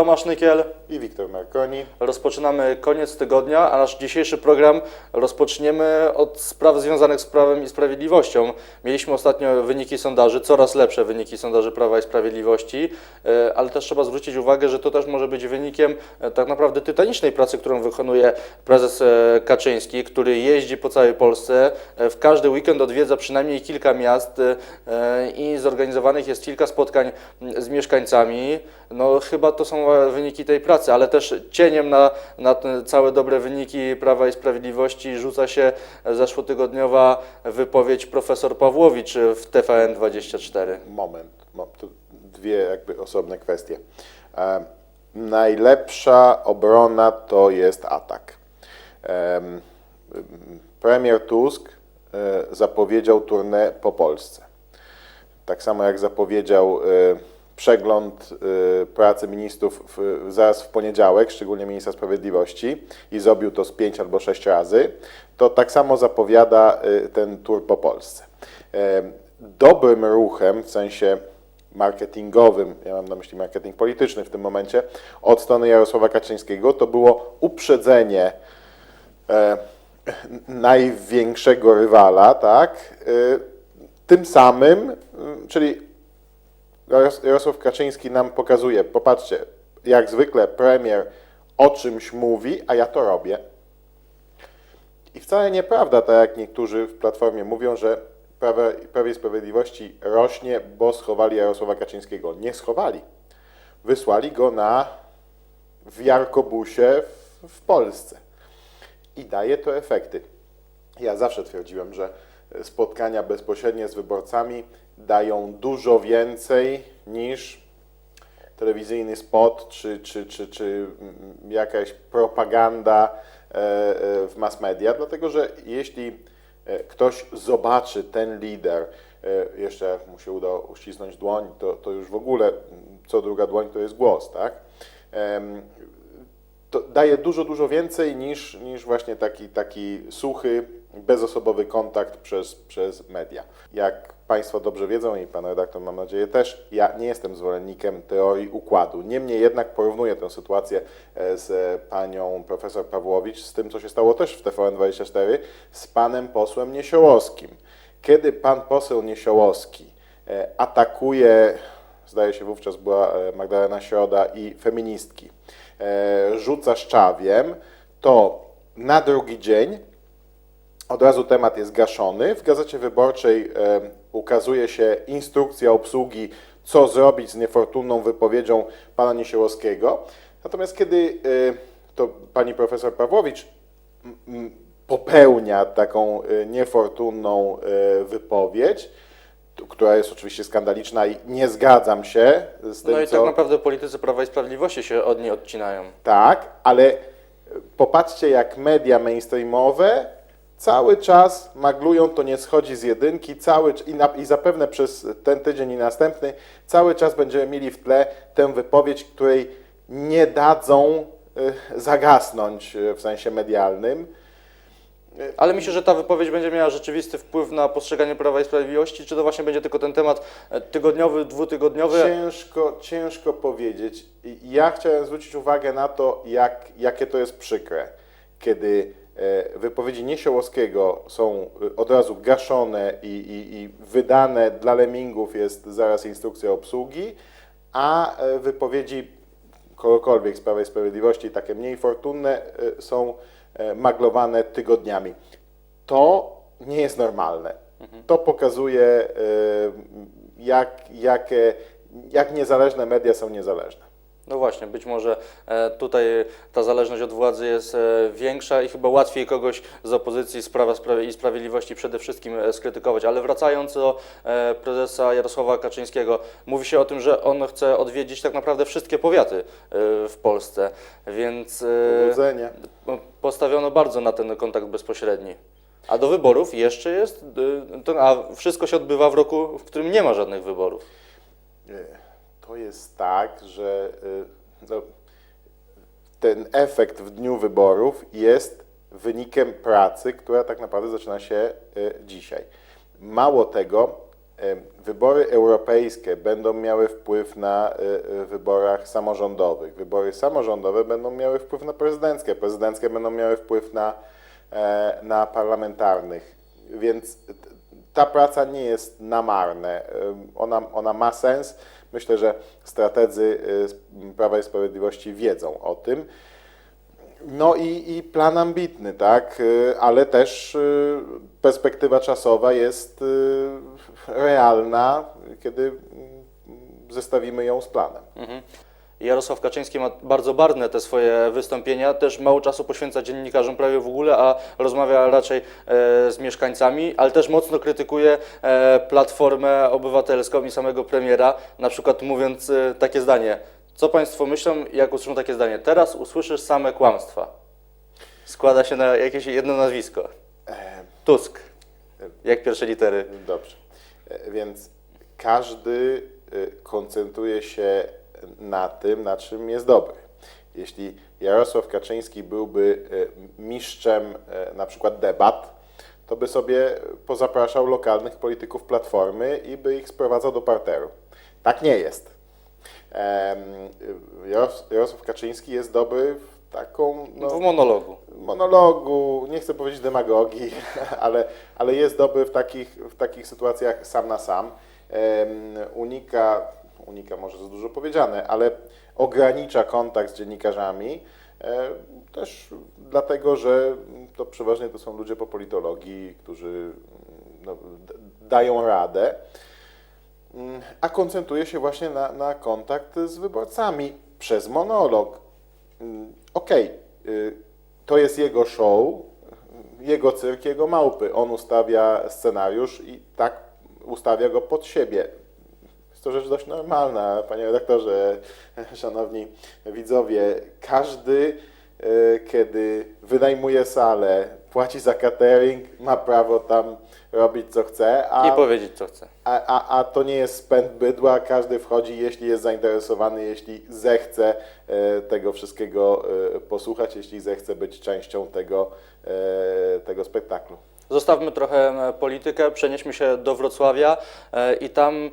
Tomasz Nykiel. i Wiktor Marconi. Rozpoczynamy koniec tygodnia, a nasz dzisiejszy program rozpoczniemy od spraw związanych z Prawem i Sprawiedliwością. Mieliśmy ostatnio wyniki sondaży, coraz lepsze wyniki sondaży Prawa i Sprawiedliwości, e, ale też trzeba zwrócić uwagę, że to też może być wynikiem e, tak naprawdę tytanicznej pracy, którą wykonuje prezes e, Kaczyński, który jeździ po całej Polsce, w każdy weekend odwiedza przynajmniej kilka miast i zorganizowanych jest kilka spotkań z mieszkańcami. No chyba to są e, wyniki tej pracy, ale też cieniem na, na całe dobre wyniki Prawa i Sprawiedliwości rzuca się zeszłotygodniowa wypowiedź profesor Pawłowicz w TVN24. Moment, mo- to dwie jakby osobne kwestie. E, najlepsza obrona to jest atak. Em, premier Tusk e, zapowiedział turnę po Polsce. Tak samo jak zapowiedział e, przegląd e, pracy ministrów zaraz w poniedziałek, szczególnie ministra sprawiedliwości i zrobił to z pięć albo sześć razy, to tak samo zapowiada e, ten tur po Polsce. E, Dobrym ruchem, w sensie marketingowym, ja mam na myśli marketing polityczny w tym momencie, od strony Jarosława Kaczyńskiego, to było uprzedzenie największego rywala, tak? Tym samym, czyli Jarosław Kaczyński nam pokazuje, popatrzcie, jak zwykle premier o czymś mówi, a ja to robię. I wcale nieprawda, tak jak niektórzy w Platformie mówią, że Prawie Sprawiedliwości rośnie, bo schowali Jarosława Kaczyńskiego. Nie schowali. Wysłali go na w Jarkobusie w, w Polsce. I daje to efekty. Ja zawsze twierdziłem, że spotkania bezpośrednie z wyborcami dają dużo więcej niż telewizyjny spot czy, czy, czy, czy mm, jakaś propaganda e, e, w mass media, dlatego że jeśli e, ktoś zobaczy ten lider, jeszcze jak mu się uda uścisnąć dłoń, to, to już w ogóle mm, co druga dłoń to jest głos, tak? To daje dużo, dużo więcej niż, niż właśnie taki, taki suchy, bezosobowy kontakt przez, przez media. Jak Państwo dobrze wiedzą i Pan redaktor mam nadzieję też, ja nie jestem zwolennikiem teorii układu. Niemniej jednak porównuję tę sytuację e, z Panią Profesor Pawłowicz z tym, co się stało też w TVN24 z Panem Posłem Niesiołowskim. Kiedy Pan Poseł Niesiołowski e, atakuje, zdaje się wówczas była e, Magdalena Środa i feministki, rzuca szczawiem, to na drugi dzień od razu temat jest gaszony. W Gazecie Wyborczej ukazuje się instrukcja obsługi, co zrobić z niefortunną wypowiedzią pana Niesiołowskiego. Natomiast kiedy e, to pani profesor Pawłowicz popełnia taką e, niefortunną e, wypowiedź, która jest oczywiście skandaliczna i nie zgadzam się z tym, No i co... tak naprawdę politycy Prawa i Sprawiedliwości się od niej odcinają. Tak, ale popatrzcie, jak media mainstreamowe cały czas maglują, to nie schodzi z jedynki, cały, i, na, i zapewne przez ten tydzień i następny cały czas będziemy mieli w tle tę wypowiedź, której nie dadzą y, zagasnąć y, w sensie medialnym. Ale myślę, że ta wypowiedź będzie miała rzeczywisty wpływ na postrzeganie Prawa i Sprawiedliwości, czy to właśnie będzie tylko ten temat e, tygodniowy, dwutygodniowy? Ciężko, ciężko powiedzieć. Ja chciałem zwrócić uwagę na to, jak, jakie to jest przykre, kiedy wypowiedzi Niesiołowskiego są e, od razu gaszone i, i, i wydane dla lemmingów jest zaraz instrukcja obsługi, a e, wypowiedzi kogokolwiek z Prawa i Sprawiedliwości, takie mniej fortunne, e, są e, maglowane tygodniami. To nie jest normalne. To pokazuje, e, jak, jakie, jak niezależne media są niezależne. No właśnie, być może e, tutaj ta zależność od władzy jest e, większa i chyba łatwiej kogoś z opozycji z Prawa Spra- i Sprawiedliwości przede wszystkim e, skrytykować. Ale wracając do prezesa Jarosława Kaczyńskiego, mówi się o tym, że on chce odwiedzić tak naprawdę wszystkie powiaty w Polsce, więc Powodzenia. no, postawiono bardzo na ten kontakt bezpośredni. A do wyborów jeszcze jest, a wszystko się odbywa w roku, w którym nie ma żadnych wyborów. E, To jest tak, że e, no, ten efekt w dniu wyborów jest wynikiem pracy, która tak naprawdę zaczyna się e, dzisiaj. Mało tego, wybory europejskie będą miały wpływ na y, y, wyborach samorządowych. Wybory samorządowe będą miały wpływ na prezydenckie. Prezydenckie będą miały wpływ na, e, na parlamentarnych. Więc ta praca nie jest na marne. Ona, ona ma sens. Myślę, że strategzy y, Prawa i Sprawiedliwości wiedzą o tym. No i, i plan ambitny, tak, y, ale też y, perspektywa czasowa jest realna, kiedy mm, zestawimy ją z planem. Jarosław Kaczyński ma bardzo barwne te swoje wystąpienia, też mało czasu poświęca dziennikarzom prawie w ogóle, a rozmawia raczej e, z mieszkańcami, ale też mocno krytykuje e, Platformę Obywatelską i samego premiera, na przykład mówiąc e, takie zdanie. Co Państwo myślą, jak usłyszą takie zdanie? Teraz usłyszysz same kłamstwa. Składa się na jakieś jedno nazwisko. Tusk. Jak pierwsze litery. Dobrze. Więc każdy koncentruje się na tym, na czym jest dobry. Jeśli Jarosław Kaczyński byłby y, mistrzem y, na przykład debat, to by sobie pozapraszał lokalnych polityków Platformy i by ich sprowadzał do parteru. Tak nie jest. Jarosław Kaczyński jest dobry w taką no, W monologu. monologu, nie chcę powiedzieć demagogii, ale, ale jest dobry w takich, w takich sytuacjach sam na sam. Unika, unika może za dużo powiedziane, ale ogranicza kontakt z dziennikarzami, e, też dlatego, że to przeważnie to są ludzie po politologii, którzy no, d- dają radę, Mm, a koncentruje się właśnie na, na kontakt z wyborcami przez monolog. Mm, Okej, y, to jest jego show, jego cyrk, jego małpy. On ustawia scenariusz i tak ustawia go pod siebie. Jest to rzecz dość normalna, panie redaktorze, szanowni widzowie. Każdy, y, kiedy wynajmuje salę, płaci za catering, ma prawo tam robić co chce, a I powiedzieć, co chce. a, a, a to nie jest spęd bydła, każdy wchodzi, jeśli jest zainteresowany, jeśli zechce e, tego wszystkiego e, posłuchać, jeśli zechce być częścią tego, e, tego spektaklu. Zostawmy trochę e, politykę, przenieśmy się do Wrocławia e, i tam e,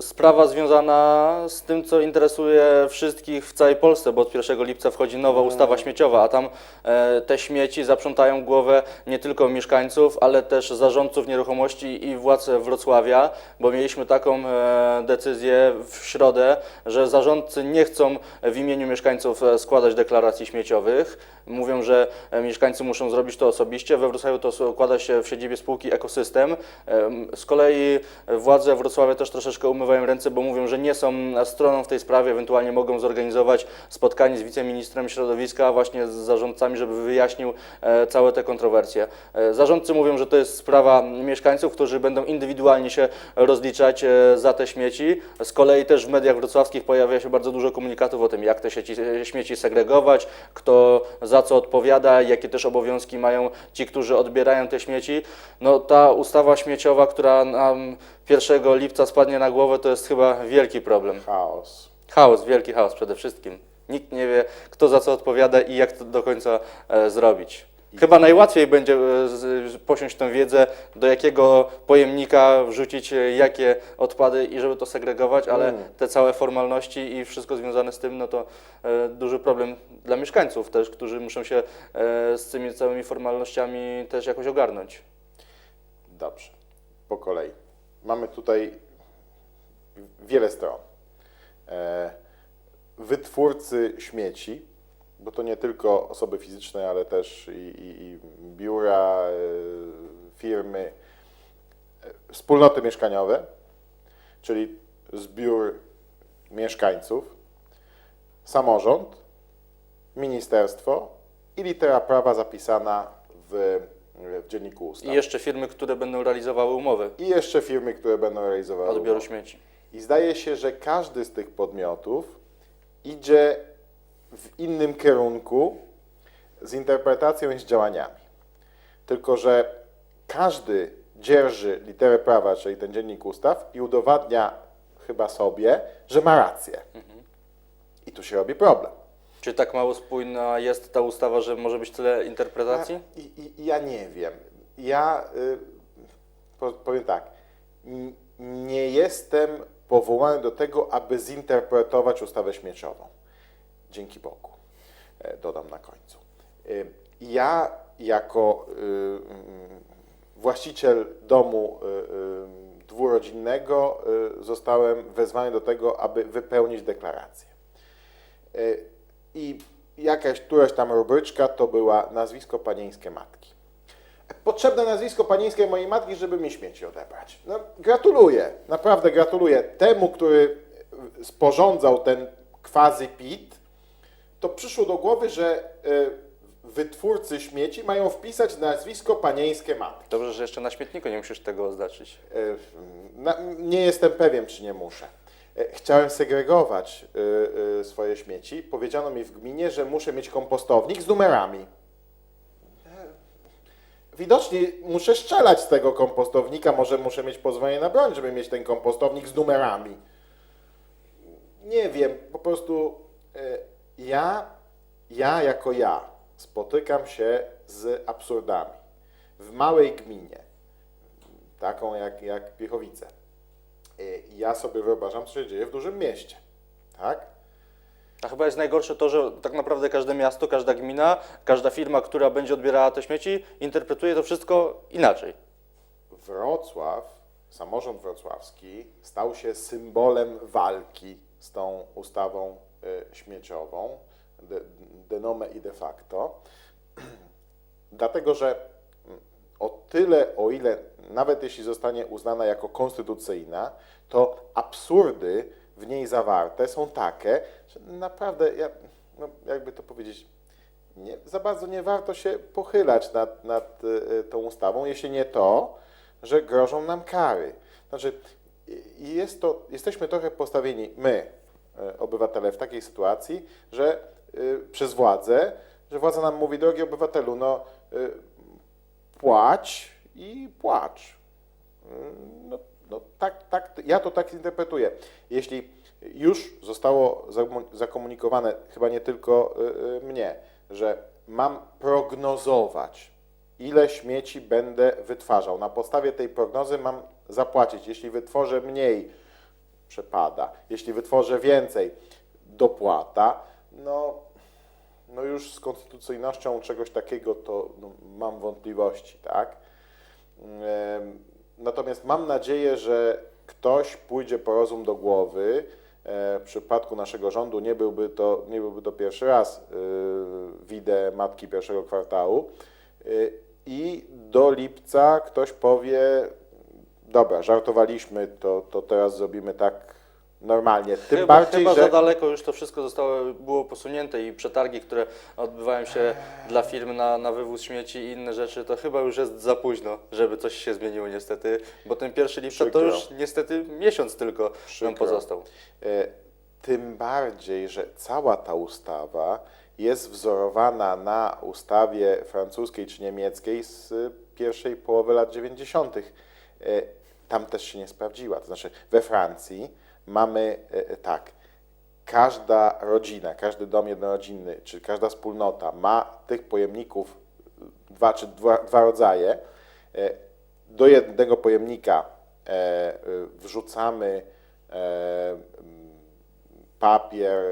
sprawa związana z tym, co interesuje wszystkich w całej Polsce, bo od 1 lipca wchodzi nowa ustawa śmieciowa, a tam e, te śmieci zaprzątają głowę nie tylko mieszkańców, ale też zarządców nieruchomości i władz Wrocławia, bo mieliśmy taką e, decyzję w środę, że zarządcy nie chcą w imieniu mieszkańców e, składać deklaracji śmieciowych. Mówią, że e, mieszkańcy muszą zrobić to osobiście. We Wrocławiu to składa się w siedzibie spółki Ekosystem. Em, Z kolei władze Wrocławia też troszeczkę umywają ręce, bo mówią, że nie są stroną w tej sprawie, ewentualnie mogą zorganizować spotkanie z wiceministrem środowiska właśnie z zarządcami, żeby wyjaśnił e, całe te kontrowersje. E, Zarządcy mówią, że to jest sprawa mieszkańców, którzy będą indywidualnie się rozliczać e, za te śmieci. Z kolei też w mediach wrocławskich pojawia się bardzo dużo komunikatów o tym, jak te sieci, śmieci segregować, kto za co odpowiada, jakie też obowiązki mają ci, którzy odbierają te śmieci. No ta ustawa śmieciowa, która nam 1 lipca spadnie na głowę, to jest chyba wielki problem. Chaos. Chaos, wielki chaos przede wszystkim. Nikt nie wie, kto za co odpowiada i jak to do końca e, zrobić. Chyba najłatwiej będzie e, z, posiąść tę wiedzę, do jakiego pojemnika wrzucić e, jakie odpady i żeby to segregować, ale Mm. te całe formalności i wszystko związane z tym, no to e, duży problem dla mieszkańców też, którzy muszą się e, z tymi całymi formalnościami też jakoś ogarnąć. Dobrze. Po kolei. Mamy tutaj wiele stron. E, Wytwórcy śmieci, bo to nie tylko osoby fizyczne, ale też i, i, i biura, e, firmy, e, wspólnoty mieszkaniowe, czyli zbiór mieszkańców, samorząd, ministerstwo i litera prawa zapisana w, w dzienniku ustaw. I jeszcze firmy, które będą realizowały umowy I jeszcze firmy, które będą realizowały. odbioru umowy. śmieci. I zdaje się, że każdy z tych podmiotów idzie w innym kierunku z interpretacją i z działaniami. Tylko, że każdy dzierży literę prawa, czyli ten dziennik ustaw, i udowadnia chyba sobie, że ma rację. I tu się robi problem. Czy tak mało spójna jest ta ustawa, że może być tyle interpretacji? Ja, ja nie wiem. Ja y, po, powiem tak. nie jestem powołany do tego, aby zinterpretować ustawę śmieciową. Dzięki Bogu, e, dodam na końcu. E, Ja jako y, mm, właściciel domu y, y, dwurodzinnego y, zostałem wezwany do tego, aby wypełnić deklarację. Y, I jakaś któraś tam rubryczka to była nazwisko panieńskie matki. Potrzebne nazwisko panieńskie mojej matki, żeby mi śmieci odebrać. No, gratuluję, naprawdę gratuluję temu, który sporządzał ten quasi pit, to przyszło do głowy, że y, wytwórcy śmieci mają wpisać nazwisko panieńskie matki. Dobrze, że jeszcze na śmietniku nie musisz tego oznaczyć. Na, nie jestem pewien, czy nie muszę. Y, Chciałem segregować y, y, swoje śmieci. Powiedziano mi w gminie, że muszę mieć kompostownik z numerami. Widocznie muszę strzelać z tego kompostownika, może muszę mieć pozwolenie na broń, żeby mieć ten kompostownik z numerami. Nie wiem, po prostu ja, ja jako ja spotykam się z absurdami. W małej gminie, taką jak, jak Piechowice, ja sobie wyobrażam, co się dzieje w dużym mieście. Tak? A chyba jest najgorsze to, że tak naprawdę każde miasto, każda gmina, każda firma, która będzie odbierała te śmieci, interpretuje to wszystko inaczej. Wrocław, samorząd wrocławski stał się symbolem walki z tą ustawą y, śmieciową, de, de nome i de facto, dlatego że o tyle, o ile nawet jeśli zostanie uznana jako konstytucyjna, to absurdy w niej zawarte są takie, że naprawdę, ja, no, jakby to powiedzieć, nie, za bardzo nie warto się pochylać nad, nad y, tą ustawą, jeśli nie to, że grożą nam kary. Znaczy, jest to, jesteśmy trochę postawieni, my, y, obywatele, w takiej sytuacji, że y, przez władzę, że władza nam mówi, drogi obywatelu, no y, płać i płacz. Y, No, no tak, tak, ja to tak interpretuję. Jeśli już zostało zakomu- zakomunikowane, chyba nie tylko y, y, mnie, że mam prognozować, ile śmieci będę wytwarzał. Na podstawie tej prognozy mam zapłacić. Jeśli wytworzę mniej, przepada. Jeśli wytworzę więcej, dopłata. No, no już z konstytucyjnością czegoś takiego to no, mam wątpliwości, tak? Natomiast mam nadzieję, że ktoś pójdzie po rozum do głowy. E, W przypadku naszego rządu nie byłby to, nie byłby to pierwszy raz y, widzę matki pierwszego kwartału. Y, I do lipca ktoś powie, dobra, żartowaliśmy, to, to teraz zrobimy tak normalnie. Tym chyba bardziej, chyba że... za daleko już to wszystko zostało, było posunięte i przetargi, które odbywają się dla firm na, na wywóz śmieci i inne rzeczy, to chyba już jest za późno, żeby coś się zmieniło niestety, bo ten pierwszy lipca to już niestety miesiąc tylko nam Przykro. pozostał. E, Tym bardziej, że cała ta ustawa jest wzorowana na ustawie francuskiej czy niemieckiej z pierwszej połowy lat 90. E, Tam też się nie sprawdziła. To znaczy, we Francji mamy e, tak, każda rodzina, każdy dom jednorodzinny, czy każda wspólnota ma tych pojemników y, dwa czy dwa, dwa rodzaje. E, Do jednego pojemnika e, wrzucamy e, papier,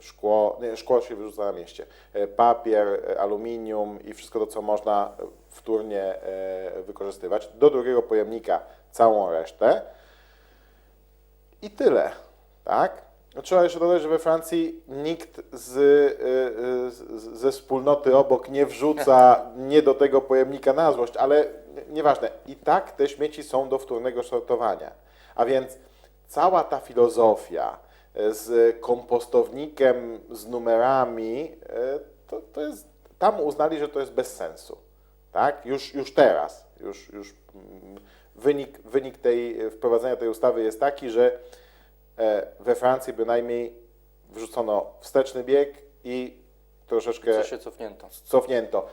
szkło, nie, szkło się wyrzuca na mieście, e, papier, e, aluminium i wszystko to, co można wtórnie e, wykorzystywać. Do drugiego pojemnika całą resztę i tyle, tak? No, Trzeba jeszcze dodać, że we Francji nikt z, y, y, z, ze wspólnoty obok nie wrzuca nie do tego pojemnika na złość, ale nieważne. I tak te śmieci są do wtórnego sortowania. A więc cała ta filozofia y, z kompostownikiem, z numerami, y, to, to jest, tam uznali, że to jest bez sensu. Tak? Już, już teraz, już, już mm, wynik, wynik tej, wprowadzenia tej ustawy jest taki, że e, we Francji bynajmniej wrzucono wsteczny bieg i troszeczkę Co się cofnięto. cofnięto.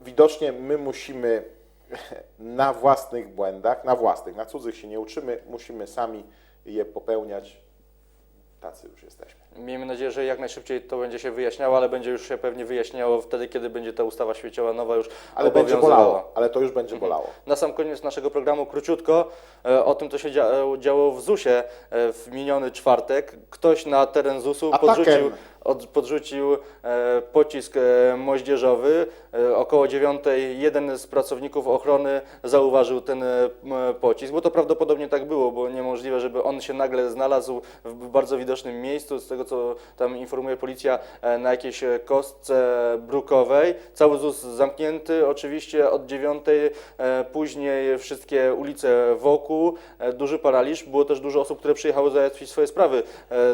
Widocznie my musimy na własnych błędach, na własnych, na cudzych się nie uczymy, musimy sami je popełniać tacy już jesteśmy. Miejmy nadzieję, że jak najszybciej to będzie się wyjaśniało, ale będzie już się pewnie wyjaśniało wtedy, kiedy będzie ta ustawa śmieciowa nowa już Ale będzie bolało, ale to już będzie bolało. Na sam koniec naszego programu króciutko e, o tym, co się dzia- działo w ZUS-ie e, w miniony czwartek. Ktoś na teren ZUS-u podrzucił, od, podrzucił e, pocisk e, moździerzowy. E, około dziewiątej jeden z pracowników ochrony zauważył ten pocisk, bo to prawdopodobnie tak było, bo niemożliwe, żeby on się nagle znalazł w bardzo widocznym miejscu, z tego co tam informuje policja, na jakiejś kostce brukowej. Cały ZUS zamknięty, oczywiście od dziewiątej, później wszystkie ulice wokół, duży paraliż. Było też dużo osób, które przyjechały załatwić swoje sprawy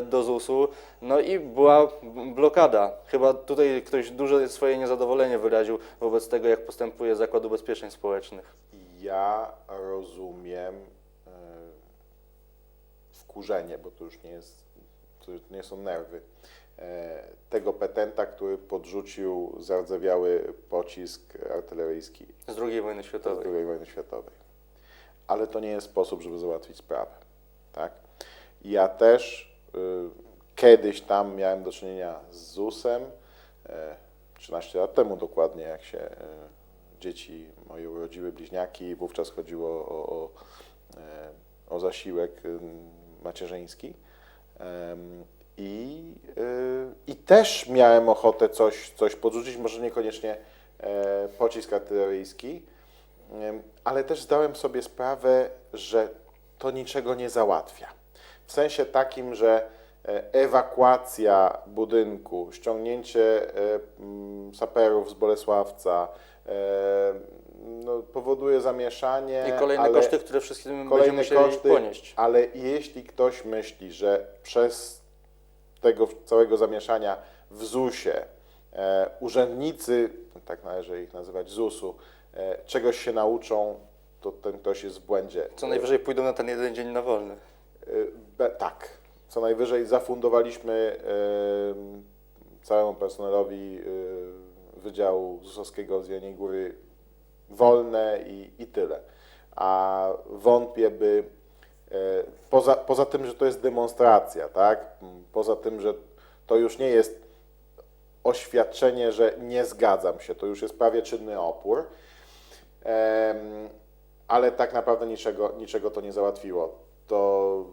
do ZUS-u. No i była blokada. Chyba tutaj ktoś duże swoje niezadowolenie wyraził wobec tego, jak postępuje Zakład Ubezpieczeń Społecznych. Ja rozumiem e, wkurzenie, bo to już nie jest, to już nie są nerwy, e, tego petenta, który podrzucił zardzewiały pocisk artyleryjski Z II wojny z światowej. II wojny światowej. Ale to nie jest sposób, żeby załatwić sprawę. Tak? Ja też y, kiedyś tam miałem do czynienia z ZUS-em, e, 13 lat temu dokładnie, jak się e, dzieci moje urodziły bliźniaki, wówczas chodziło o, o, e, o zasiłek macierzyński. I, I też miałem ochotę coś, coś podrzucić, może niekoniecznie e, pocisk artyleryjski, ale też zdałem sobie sprawę, że to niczego nie załatwia. W sensie takim, że e, ewakuacja budynku, ściągnięcie e, saperów z Bolesławca e, no, powoduje zamieszanie. I kolejne ale koszty, które wszystkim będziemy musieli koszty, ponieść. ale jeśli ktoś myśli, że przez tego całego zamieszania w ZUS-ie e, urzędnicy, tak należy ich nazywać ZUS-u, e, czegoś się nauczą, to ten ktoś jest w błędzie. Co najwyżej pójdą na ten jeden dzień na wolny. E, Be, tak. Co najwyżej zafundowaliśmy całemu personelowi e, Wydziału ZUS-owskiego z Jeleniej Góry wolne i, i tyle. A wątpię, by e, poza, poza tym, że to jest demonstracja, tak? Poza tym, że to już nie jest oświadczenie, że nie zgadzam się, to już jest prawie czynny opór. Ale tak naprawdę niczego, niczego to nie załatwiło. To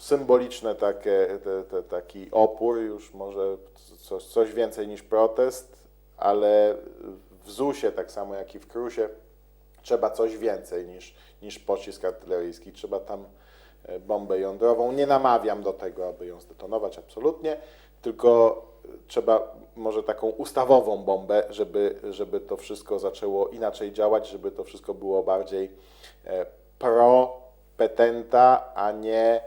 symboliczne takie, te, te, taki opór, już może coś, coś więcej niż protest, ale w ZUS-ie, tak samo jak i w KRUS-ie, trzeba coś więcej niż, niż pocisk artyleryjski. Trzeba tam e, bombę jądrową. Nie namawiam do tego, aby ją zdetonować, absolutnie, tylko trzeba może taką ustawową bombę, żeby, żeby to wszystko zaczęło inaczej działać, żeby to wszystko było bardziej e, pro petenta, a nie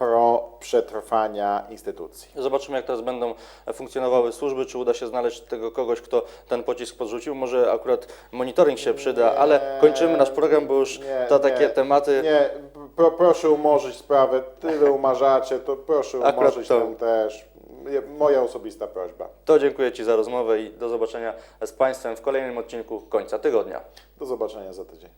pro przetrwania instytucji. Zobaczymy, jak teraz będą funkcjonowały służby, czy uda się znaleźć tego kogoś, kto ten pocisk podrzucił. Może akurat monitoring się przyda, ale kończymy nasz program, bo już Nie, to nie, takie tematy. Nie, pro, proszę umorzyć sprawę. Tyle umarzacie, to proszę umorzyć to. ten też. Moja osobista prośba. To dziękuję Ci za rozmowę i do zobaczenia z Państwem w kolejnym odcinku końca tygodnia. Do zobaczenia za tydzień.